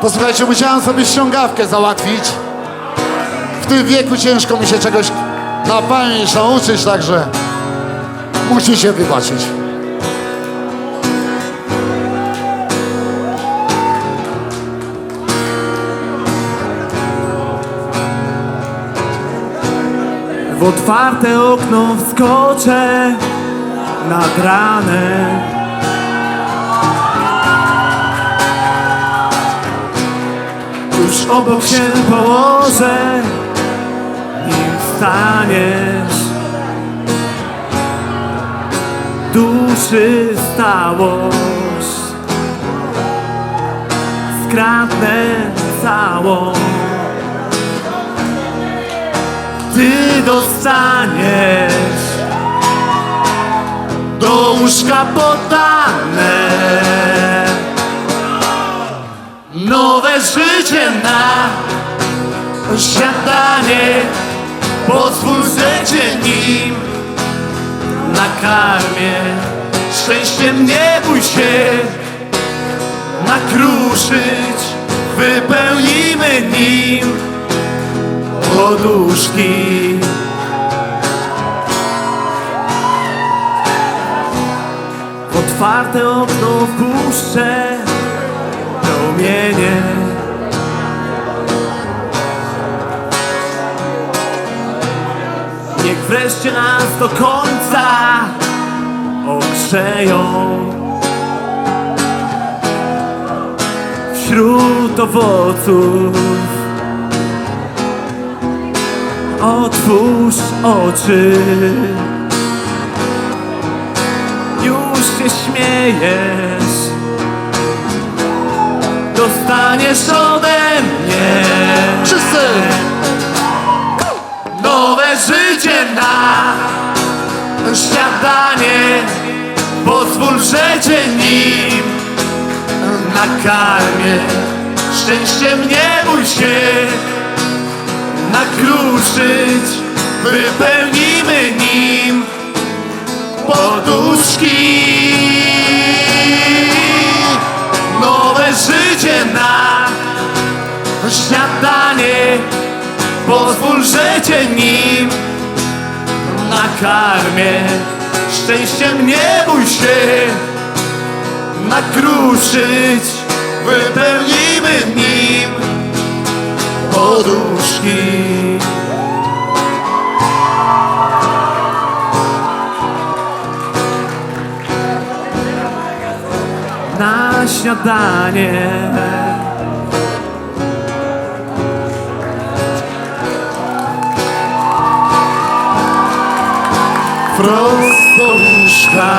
Posłuchajcie, musiałem sobie ściągawkę załatwić. W tym wieku ciężko mi się czegoś na pamięć nauczyć, także musicie wybaczyć. W otwarte okno wskoczę nad ranem Już obok się położę Nim staniesz Duszy stałość Skradnę całość ty dostaniesz do łóżka podane nowe życie na śniadanie pozwól, że cię nim nakarmię. Szczęściem nie bój się nakruszyć. Wypełnimy nim poduszki. W otwarte okno wpuszczę Niech wreszcie nas do końca ogrzeją. Wśród owoców Otwórz oczy. Już się śmiejesz Dostaniesz ode mnie. Wszyscy! Nowe życie na śniadanie. Pozwól, że cię nim nakarmię Szczęściem nie bój się nakruszyć Wypełnimy nim poduszki Pozwól, że cię nim nakarmię. Szczęściem nie bój się nakruszyć. Wypełnimy nim poduszki. Na śniadanie Prosto łóżka.